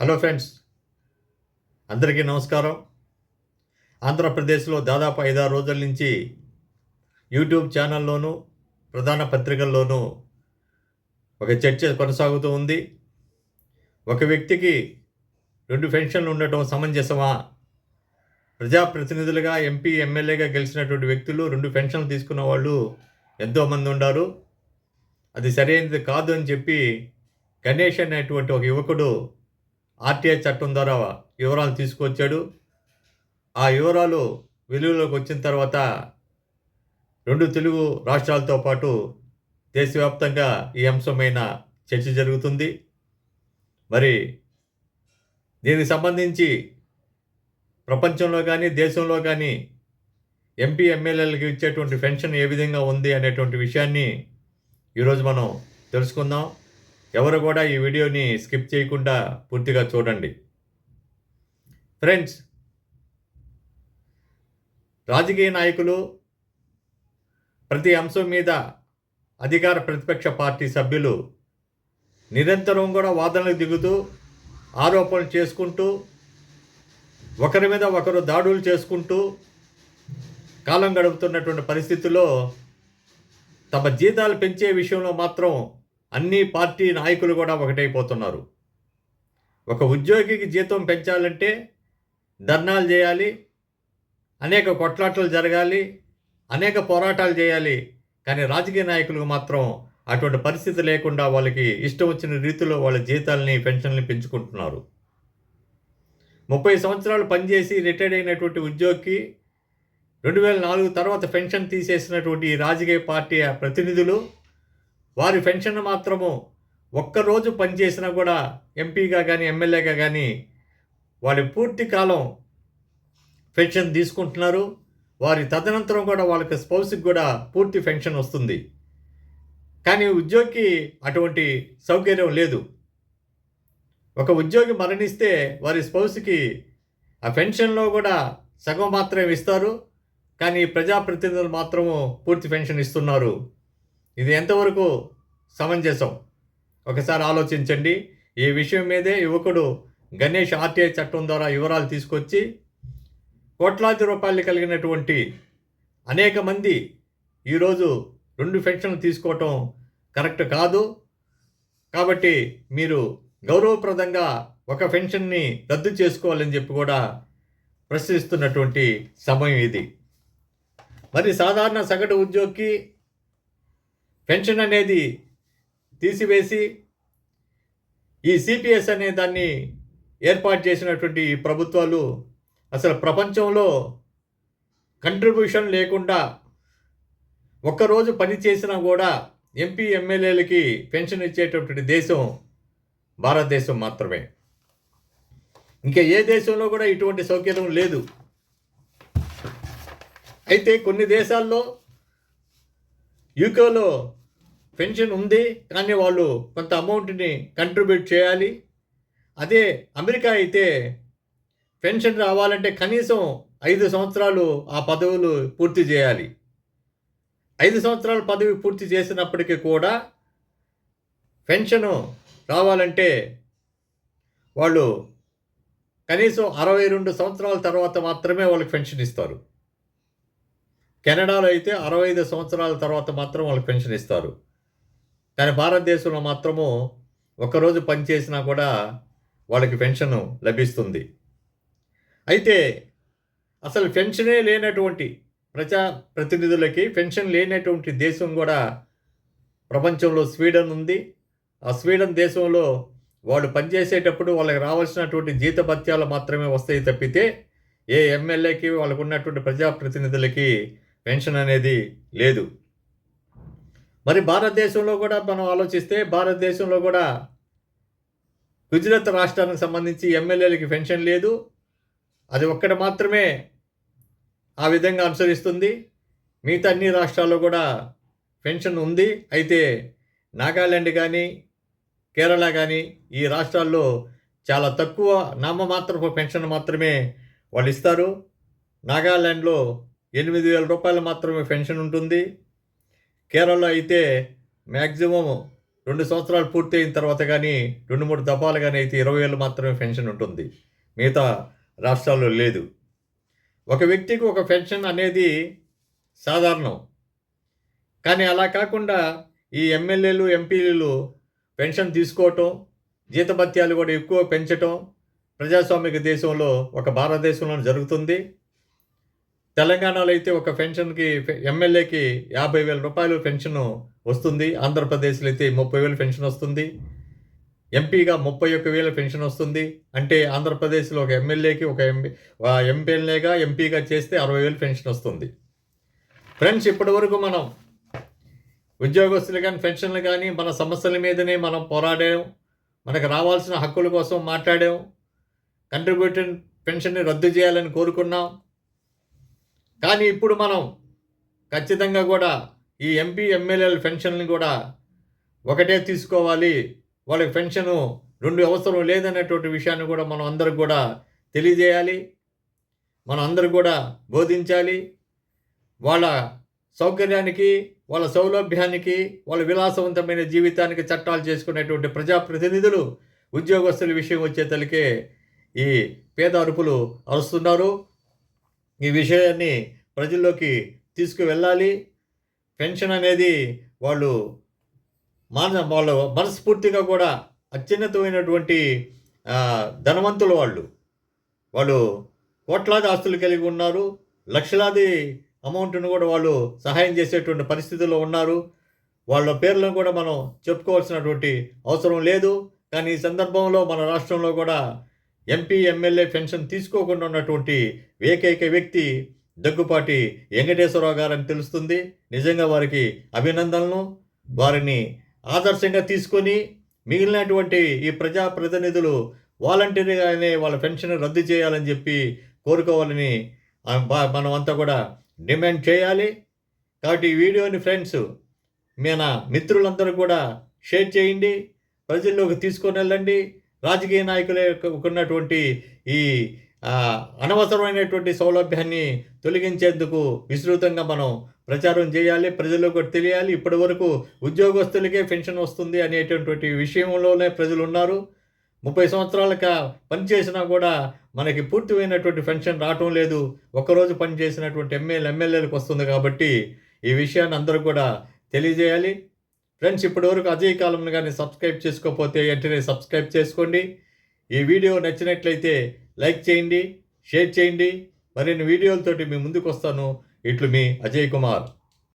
Hello friends అందరికీ నమస్కారం. ఆంధ్రప్రదేశ్లో దాదాపు ఐదారు రోజుల నుంచి యూట్యూబ్ ఛానల్లోనూ ప్రధాన పత్రికల్లోనూ ఒక చర్చ కొనసాగుతూ ఉంది. ఒక వ్యక్తికి రెండు పెన్షన్లు ఉండటం సమంజసమా? ప్రజాప్రతినిధులుగా ఎంపీ ఎమ్మెల్యేగా గెలిచినటువంటి వ్యక్తులు రెండు పెన్షన్లు తీసుకున్న వాళ్ళు ఎంతోమంది ఉన్నారు అది సరైనది కాదు అని చెప్పి గణేష్ అనేటువంటి ఒక యువకుడు ఆర్టీఐ చట్టం ద్వారా వివరాలు తీసుకొచ్చాడు. ఆ వివరాలు వెలుగులోకి వచ్చిన తర్వాత రెండు తెలుగు రాష్ట్రాలతో పాటు దేశవ్యాప్తంగా ఈ అంశమైన చర్చ జరుగుతుంది. మరి దీనికి సంబంధించి ప్రపంచంలో కానీ దేశంలో కానీ ఎంపీ ఎమ్మెల్యేలకు ఇచ్చేటువంటి పెన్షన్ ఏ విధంగా ఉంది అనేటువంటి విషయాన్ని ఈరోజు మనం తెలుసుకుందాం. ఎవరు కూడా ఈ వీడియోని స్కిప్ చేయకుండా పూర్తిగా చూడండి. ఫ్రెండ్స్ రాజకీయ నాయకులు ప్రతి అంశం మీద అధికార ప్రతిపక్ష పార్టీ సభ్యులు నిరంతరం కూడా వాదనలు దిగుతూ ఆరోపణలు చేసుకుంటూ ఒకరి మీద ఒకరు దాడులు చేసుకుంటూ కాలం గడుపుతున్నటువంటి పరిస్థితుల్లో తమ జీతాలు పెంచే విషయంలో మాత్రం అన్ని పార్టీ నాయకులు కూడా ఒకటైపోతున్నారు. ఒక ఉద్యోగికి జీతం పెంచాలంటే ధర్నాలు చేయాలి అనేక కొట్లాటలు జరగాలి అనేక పోరాటాలు చేయాలి కానీ రాజకీయ నాయకులకు మాత్రం అటువంటి పరిస్థితి లేకుండా వాళ్ళకి ఇష్టం వచ్చిన రీతిలో వాళ్ళ జీతాలని పెన్షన్లు పెంచుకుంటున్నారు. ముప్పై సంవత్సరాలు పనిచేసి రిటైర్డ్ అయినటువంటి ఉద్యోగికి రెండు వేల నాలుగు తర్వాత పెన్షన్ తీసేసినటువంటి రాజకీయ పార్టీ ప్రతినిధులు వారి పెన్షన్ మాత్రము ఒక్కరోజు పనిచేసినా కూడా ఎంపీగా కానీ ఎమ్మెల్యేగా కానీ వారి పూర్తి కాలం పెన్షన్ తీసుకుంటున్నారు. వారి తదనంతరం కూడా వాళ్ళకి స్పౌస్కి కూడా పూర్తి పెన్షన్ వస్తుంది. కానీ ఉద్యోగికి అటువంటి సౌకర్యం లేదు. ఒక ఉద్యోగి మరణిస్తే వారి స్పౌస్కి ఆ పెన్షన్లో కూడా సగం మాత్రమే ఇస్తారు. కానీ ప్రజాప్రతినిధులు మాత్రము పూర్తి పెన్షన్ ఇస్తున్నారు. ఇది ఎంతవరకు సమంజసం? ఒకసారి ఆలోచించండి. ఈ విషయం మీదే యువకుడు గణేష్ ఆర్టీఐ చట్టం ద్వారా వివరాలు తీసుకొచ్చి కోట్లాది రూపాయలు కలిగినటువంటి అనేక మంది ఈరోజు రెండు పెన్షన్లు తీసుకోవటం కరెక్ట్ కాదు. కాబట్టి మీరు గౌరవప్రదంగా ఒక పెన్షన్ని రద్దు చేసుకోవాలని చెప్పి కూడా ప్రశ్నిస్తున్నటువంటి సమయం ఇది. మరి సాధారణ సగటు ఉద్యోగికి పెన్షన్ అనేది తీసివేసి ఈ సిపిఎస్ అనే దాన్ని ఏర్పాటు చేసినటువంటి ఈ ప్రభుత్వాలు అసలు ప్రపంచంలో కంట్రిబ్యూషన్ లేకుండా ఒక్కరోజు పని చేసినా కూడా ఎంపీ ఎమ్మెల్యేలకి పెన్షన్ ఇచ్చేటటువంటి దేశం భారతదేశం మాత్రమే. ఇంకా ఏ దేశంలో కూడా ఇటువంటి సౌకర్యం లేదు. అయితే కొన్ని దేశాల్లో యూకేలో పెన్షన్ ఉంది కానీ వాళ్ళు కొంత అమౌంట్ని కంట్రిబ్యూట్ చేయాలి. అదే అమెరికా అయితే పెన్షన్ రావాలంటే కనీసం ఐదు సంవత్సరాలు ఆ పదవులు పూర్తి చేయాలి. ఐదు సంవత్సరాల పదవి పూర్తి చేసినప్పటికీ కూడా పెన్షను రావాలంటే వాళ్ళు కనీసం అరవై రెండు సంవత్సరాల తర్వాత మాత్రమే వాళ్ళకి పెన్షన్ ఇస్తారు. కెనడాలో అయితే అరవై ఐదు సంవత్సరాల తర్వాత మాత్రం వాళ్ళకి పెన్షన్ ఇస్తారు. కానీ భారతదేశంలో మాత్రము ఒకరోజు పనిచేసినా కూడా వాళ్ళకి పెన్షన్ లభిస్తుంది. అయితే అసలు పెన్షనే లేనటువంటి ప్రజా ప్రతినిధులకి పెన్షన్ లేనటువంటి దేశం కూడా ప్రపంచంలో స్వీడన్ ఉంది. ఆ స్వీడన్ దేశంలో వాళ్ళు పనిచేసేటప్పుడు వాళ్ళకి రావాల్సినటువంటి జీతభత్యాలు మాత్రమే వస్తాయి తప్పితే ఏ ఎమ్మెల్యేకి వాళ్ళకు ఉన్నటువంటి ప్రజాప్రతినిధులకి పెన్షన్ అనేది లేదు. మరి భారతదేశంలో కూడా మనం ఆలోచిస్తే భారతదేశంలో కూడా గుజరాత్ రాష్ట్రానికి సంబంధించి ఎమ్మెల్యేలకి పెన్షన్ లేదు. అది ఒక్కటి మాత్రమే ఆ విధంగా అనుసరిస్తుంది. మిగతా అన్ని రాష్ట్రాల్లో కూడా పెన్షన్ ఉంది. అయితే నాగాల్యాండ్ కానీ కేరళ కానీ ఈ రాష్ట్రాల్లో చాలా తక్కువ నామమాత్రపు పెన్షన్ మాత్రమే వాళ్ళు ఇస్తారు. నాగాల్యాండ్లో ఎనిమిది వేల రూపాయలు మాత్రమే పెన్షన్ ఉంటుంది. కేరళలో అయితే మ్యాక్సిమం రెండు సంవత్సరాలు పూర్తయిన తర్వాత కానీ రెండు మూడు దఫాలు కానీ అయితే ఇరవై వేలు మాత్రమే పెన్షన్ ఉంటుంది. మిగతా రాష్ట్రాల్లో లేదు. ఒక వ్యక్తికి ఒక పెన్షన్ అనేది సాధారణం. కానీ అలా కాకుండా ఈ ఎమ్మెల్యేలు ఎంపీలు పెన్షన్ తీసుకోవటం జీతభత్యాలు కూడా ఎక్కువ పెంచటం ప్రజాస్వామిక దేశంలో ఒక భారతదేశంలో జరుగుతుంది. తెలంగాణలో అయితే ఒక పెన్షన్కి ఎమ్మెల్యేకి యాభై వేల రూపాయలు పెన్షన్ వస్తుంది. ఆంధ్రప్రదేశ్లో అయితే ముప్పై వేలు పెన్షన్ వస్తుంది. ఎంపీగా ముప్పై ఒక్క వేల పెన్షన్ వస్తుంది. అంటే ఆంధ్రప్రదేశ్లో ఒక ఎమ్మెల్యేకి ఒక ఎంపీ ఎంపీఎల్ఏగా ఎంపీగా చేస్తే అరవై వేలు పెన్షన్ వస్తుంది. ఫ్రెండ్స్ ఇప్పటి వరకు మనం ఉద్యోగస్తులు కానీ పెన్షన్లు కానీ మన సమస్యల మీదనే మనం పోరాడాం. మనకు రావాల్సిన హక్కుల కోసం మాట్లాడాం. కంట్రిబ్యూషన్ పెన్షన్ని రద్దు చేయాలని కోరుకున్నాం. కానీ ఇప్పుడు మనం ఖచ్చితంగా కూడా ఈ ఎంపీ ఎమ్మెల్యేల పెన్షన్ని కూడా ఒకటే తీసుకోవాలి. వాళ్ళకి పెన్షను రెండు అవసరం లేదనేటువంటి విషయాన్ని కూడా మనం అందరికి కూడా తెలియజేయాలి. మనం అందరూ కూడా బోధించాలి. వాళ్ళ సౌకర్యానికి వాళ్ళ సౌలభ్యానికి వాళ్ళ విలాసవంతమైన జీవితానికి చట్టాలు చేసుకునేటువంటి ప్రజాప్రతినిధులు ఉద్యోగస్తుల విషయం వచ్చేతలకే ఈ పేద అరుపులు అరుస్తున్నారు. ఈ విషయాన్ని ప్రజల్లోకి తీసుకువెళ్ళాలి. పెన్షన్ అనేది వాళ్ళు మాన వాళ్ళు మనస్ఫూర్తిగా కూడా అత్యున్నతమైనటువంటి ధనవంతులు వాళ్ళు. వాళ్ళు కోట్లాది ఆస్తులు కలిగి ఉన్నారు. లక్షలాది అమౌంట్ను కూడా వాళ్ళు సహాయం చేసేటువంటి పరిస్థితుల్లో ఉన్నారు. వాళ్ళ పేర్లను కూడా మనం చెప్పుకోవాల్సినటువంటి అవసరం లేదు. కానీ ఈ సందర్భంలో మన రాష్ట్రంలో కూడా ఎంపీ ఎమ్మెల్యే పెన్షన్ తీసుకోకుండా ఉన్నటువంటి ఏకైక వ్యక్తి దగ్గుపాటి వెంకటేశ్వరరావు గారని తెలుస్తుంది. నిజంగా వారికి అభినందనలు. వారిని ఆదర్శంగా తీసుకొని మిగిలినటువంటి ఈ ప్రజాప్రతినిధులు వాలంటీర్గానే వాళ్ళ పెన్షన్ రద్దు చేయాలని చెప్పి కోరుకోవాలని మనం అంతా కూడా డిమాండ్ చేయాలి. కాబట్టి ఈ వీడియోని ఫ్రెండ్స్ మన మిత్రులందరూ కూడా షేర్ చేయండి. ప్రజల్లోకి తీసుకొని వెళ్ళండి. రాజకీయ నాయకులే ఉన్నటువంటి ఈ అనవసరమైనటువంటి సౌలభ్యాన్ని తొలగించేందుకు విస్తృతంగా మనం ప్రచారం చేయాలి ప్రజలకు తెలియాలి. ఇప్పటి వరకు ఉద్యోగస్తులకే పెన్షన్ వస్తుంది అనేటటువంటి విషయంలోనే ప్రజలు ఉన్నారు. ముప్పై సంవత్సరాలక పనిచేసినా కూడా మనకి పూర్తిమైనటువంటి పెన్షన్ రావటం లేదు. ఒకరోజు పనిచేసినటువంటి ఎమ్మెల్యే ఎమ్మెల్యేలకు వస్తుంది కాబట్టి ఈ విషయాన్ని అందరూ కూడా తెలియజేయాలి. ఫ్రెండ్స్ ఇప్పటివరకు అజయ్ కాలంను కానీ సబ్స్క్రైబ్ చేసుకోకపోతే వెంటనే సబ్స్క్రైబ్ చేసుకోండి. ఈ వీడియో నచ్చినట్లయితే లైక్ చేయండి షేర్ చేయండి. మరిన్ని వీడియోలతోటి మీ ముందుకు వస్తాను ఇట్లు మీ అజయ్ కుమార్.